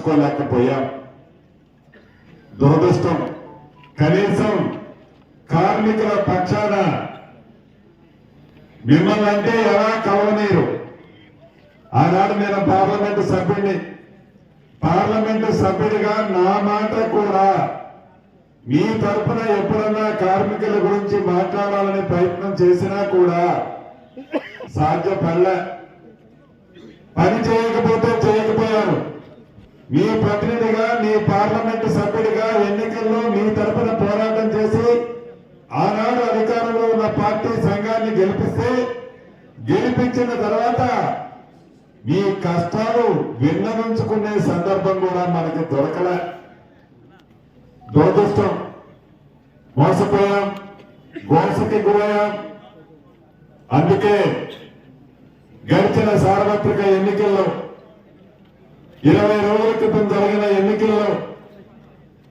చేసుకోలేకపోయాం. దురదృష్టం. కనీసం కార్మికుల పక్షాన మిమ్మల్ని అంటే ఎలా కలవనీరు? ఆనాడు నేను పార్లమెంటు సభ్యుడిని పార్లమెంటు సభ్యుడిగా నా మాట కూడా మీ తరపున ఎప్పుడన్నా కార్మికుల గురించి మాట్లాడాలని ప్రయత్నం చేసినా కూడా సాధ్యపడలే. పని చేయకపోతే చేయకపోయాను మీ ప్రతినిధిగా మీ పార్లమెంట్ సభ్యుడిగా ఎన్నికల్లో మీ తరపున పోరాటం చేసి ఆనాడు అధికారంలో ఉన్న పార్టీ సంఘాన్ని గెలిపిస్తే గెలిపించిన తర్వాత మీ కష్టాలు విన్నవించుకునే సందర్భం కూడా మనకి దొరకలే. దురదృష్టం. మోసపోయాం. గోసకి గురయ్యాం. అందుకే గడిచిన సార్వత్రిక ఎన్నికల్లో ఇరవై రోజుల క్రితం జరిగిన ఎన్నికల్లో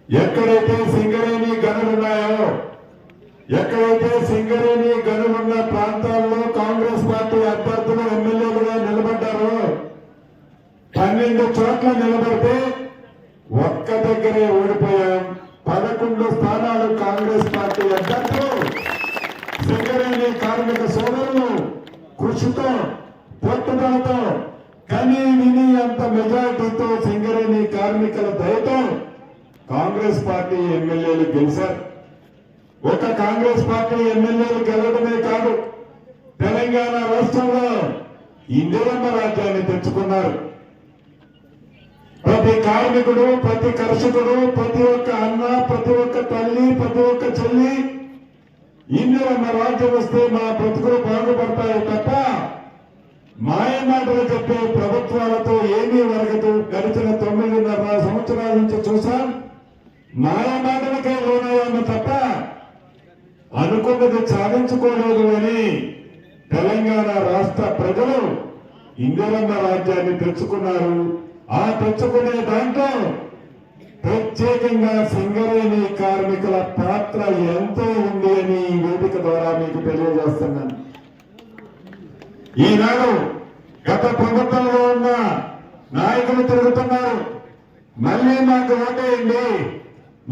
ఎక్కడైతే సింగరేణి గనులున్నాయో ఎక్కడైతే సింగరేణి గనులున్న ప్రాంతాల్లో కాంగ్రెస్ పార్టీ అభ్యర్థులు ఎమ్మెల్యేలుగా నిలబడ్డారో పన్నెండు చోట్ల నిలబడితే ఒక్క దగ్గరే ఓడిపోయాం. పదకొండు స్థానాలు కాంగ్రెస్ పార్టీ అభ్యర్థులు సింగరేణి కార్మిక సోదరులు కృషితో పట్టుదలతో మెజార్టీతో సింగరేణి కార్మికుల దయతో కాంగ్రెస్ పార్టీ ఎమ్మెల్యేలు గెలిచారు. ఒక కాంగ్రెస్ పార్టీ ఎమ్మెల్యేలు గెలవడమే కాదు తెలంగాణ రాష్ట్రంలో ఇందిరమ్మ రాజ్యాన్ని తెచ్చుకున్నారు. ప్రతి కార్మికుడు ప్రతి కర్షకుడు ప్రతి ఒక్క అన్న ప్రతి ఒక్క తల్లి ప్రతి ఒక్క చెల్లి ఇందిరమ్మ రాజ్యం వస్తే మా బ్రతుకులు బాగుపడతాయి తప్ప మాయ మాటలు చెప్పే ప్రభుత్వాలతో ఏమీ వరగదు. గడిచిన తొమ్మిదిన్నర సంవత్సరాల నుంచి చూసాం మాయ మాటలకే లోనయ్యాము తప్ప అనుకున్నది సాధించుకోలేదు అని తెలంగాణ రాష్ట్ర ప్రజలు ఇందిరమ్మ రాజ్యాన్ని తెచ్చుకున్నారు. ఆ తెచ్చుకునే దాంట్లో ప్రత్యేకంగా సింగరేణి కార్మికుల పాత్ర ఎంతో ఉంది అని వేదిక ద్వారా మీకు తెలియజేస్తున్నాను. ఈనాడు గత ప్రభుత్వంలో ఉన్న నాయకులు తిరుగుతున్నారు. మళ్ళీ మాకు ఓటేయండి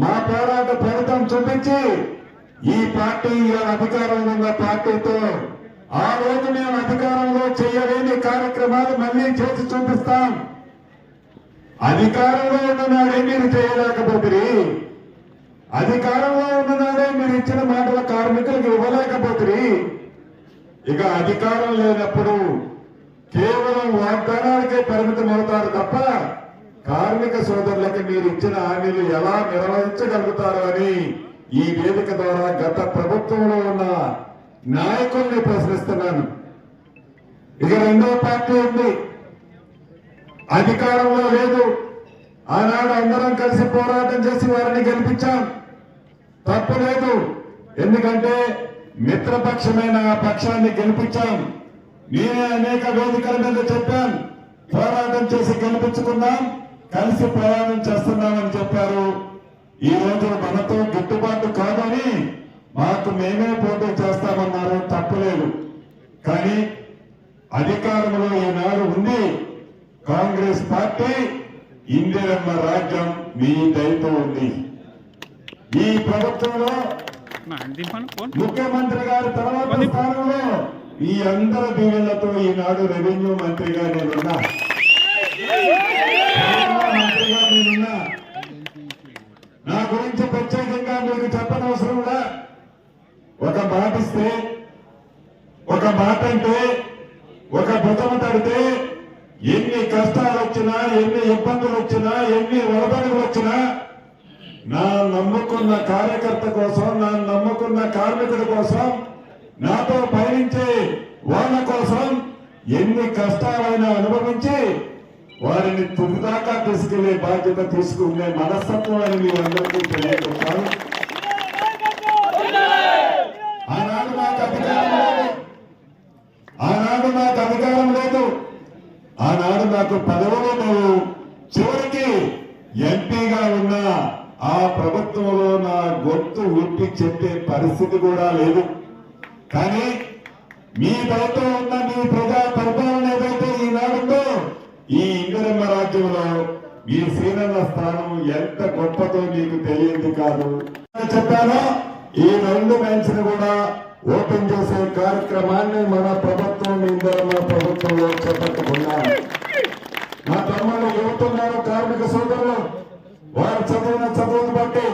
మా పోరాట ఫలితం చూపించి ఈ పార్టీ ఇలా అధికారంలో ఉన్న పార్టీతో ఆ రోజు మేము అధికారంలో చేయలేని కార్యక్రమాలు మళ్ళీ చేసి చూపిస్తాం. అధికారంలో ఉన్ననాడే మీరు చేయలేకపోతే అధికారంలో ఉన్ననాడే మీరు ఇచ్చిన మాటల కార్మికులకు ఇవ్వలేకపోతే ఇక అధికారం లేనప్పుడు కేవలం వాగ్దానానికే పరిమితం అవుతారు తప్ప కార్మిక సోదరులకు మీరు ఇచ్చిన హామీలు ఎలా నిర్వహించగలుగుతారు అని ఈ వేదిక ద్వారా గత ప్రభుత్వంలో ఉన్న నాయకుల్ని ప్రశ్నిస్తున్నాను. ఇక రెండో పార్టీ ఉంది. అధికారంలో లేదు. ఆనాడు అందరం కలిసి పోరాటం చేసి వారిని గెలిపించాం. తప్పు లేదు. ఎందుకంటే మిత్రపక్షమైన ఆ పక్షాన్ని గెలిపించాం. నేనే అనేక వేదికల మీద చెప్పాను. పోరాటం చేసి గెలిపించుకున్నాం కలిసి ప్రయాణం చేస్తున్నామని చెప్పారు. ఈ రోజు మనతో గిట్టుబాటు కాదని మాకు మేమే పోటీ చేస్తామన్నారు. తప్పులేదు. కానీ అధికారంలో ఈనాడు ఉంది. కాంగ్రెస్ పార్టీ ఇందిరమ్మ రాజ్యం మీ దయతో ఉంది. ఈ ప్రభుత్వంలో ముఖ్యమంత్రి గారి తర్వాత స్థానంలో ఈ అందరి దీవెనలతో ఈనాడు రెవెన్యూ మంత్రిగా నేనున్నా. మంత్రిగా నేనున్నా. నా గురించి ప్రత్యేకంగా మీకు చెప్పనవసరం ఒక మాట ఇస్తే ఒక మాట అంటే ఒక భుజము తడితే ఎన్ని కష్టాలు వచ్చినా ఎన్ని ఇబ్బందులు వచ్చినా ఎన్ని వరదలు వచ్చినా నా నమ్ముకున్న కార్యకర్త కోసం నా నమ్ముకున్న కార్మికుడి కోసం నాతో పయనించే వాళ్ళ కోసం ఎన్ని కష్టాలైనా అనుభవించి వారిని తుదిదాకా తీసుకెళ్ళే బాధ్యత తీసుకునే మనస్తత్వం అని మీరు అందరికీ తెలియజేస్తాను. ఆనాడు నాకు అధికారం లేదు. ఆనాడు నాకు అధికారం లేదు. ఆనాడు నాకు పదవులు లేవు. చివరికి ఎంపీగా ఉన్న ఆ ప్రభుత్వంలో నా గొంతు విప్పి చెప్పే పరిస్థితి కూడా లేదు. కానీ మీ దయతో ఉన్న మీ ప్రజా పరిపాలన ఏదైతే ఈనాడుందో ఈ ఇందిరమ్మ రాజ్యంలో మీ శ్రీనన్న స్థానం ఎంత గొప్పదో మీకు తెలియదు కాదు. చెప్పాను. ఈ రెండు బెంచ్ కూడా ఓపెన్ చేసే కార్యక్రమాన్ని మన ప్రభుత్వం ఇందరమ్మ ప్రభుత్వంలో చేపట్టుకున్నాం. మా తమ్ముళ్ళు యువతున్నారు కార్మిక సోదరులు. వారు చదివిన చదువును బట్టి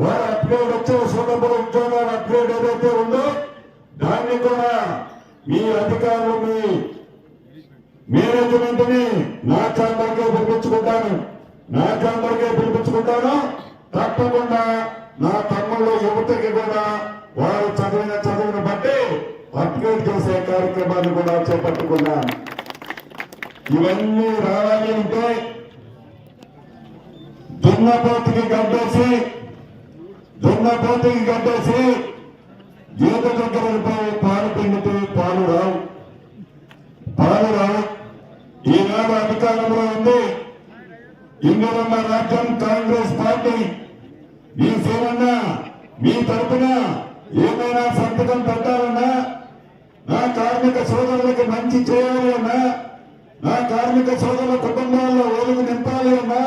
వారు అప్గ్రేడ్ వచ్చే సోదరులు ఉద్యోగాలు అప్గ్రేడ్ ఏదైతే ఉందో దాన్ని కూడా మీ అధికారులు మీ మేనేజ్మెంట్ని నా చాంబర్కే పిలిపించుకుంటాను. నా చాంబర్కే పిలిపించుకుంటాను. తప్పకుండా నా తమ్ముళ్ళు యువతకి కూడా వారు చదివిన చదువును బట్టి అప్గ్రేడ్ చేసే కార్యక్రమాన్ని కూడా చేపట్టుకున్నాను. ఇవన్నీ రావాలి అంటే దున్నపోతుకి గడ్డేసి దున్నపోతుకి గడ్డేసి జీవిత దగ్గర పాలు పిండితే పాలు రావు పాలు రావు ఈనాడు అధికారంలో ఉంది. ఇందులో రాజ్యం కాంగ్రెస్ పార్టీ. మీ సేవన్న మీ తరపున ఏమైనా సంతకం పెట్టాలన్నా నా కార్మిక సోదరులకు మంచి చేయాలి అన్నా నా కార్మిక సోదరుల కుటుంబాల్లో ఓలుగు నింపాలి అన్నా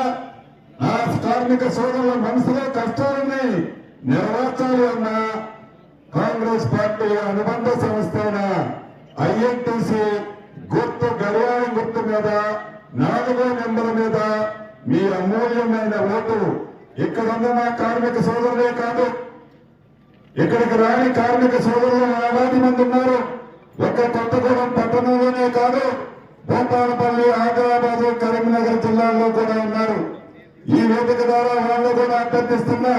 నా కార్మిక సోదరుల మనసులో కష్టాలని నెరవేర్చాలి అన్నా కాంగ్రెస్ పార్టీ అనుబంధ సంస్థ అయిన ఐఎన్టీసీ గుర్తు గడియారం గుర్తు మీద నాలుగో నెంబర్ మీద మీ అమూల్యమైన ఓటు ఇక్కడ ఉన్న నా కార్మిక సోదరులే కాదు. ఇక్కడికి రాని కార్మిక సోదరులు వేలాది మంది ఉన్నారు. ఒక్క కొత్తగూడెం పట్టణంలోనే కాదు భూపాలపల్లి ఆదిలాబాద్ కరీంనగర్ జిల్లాల్లో కూడా ఉన్నారు. ఈ వేదిక ద్వారా వాళ్ళు కూడా అభ్యర్థిస్తున్నా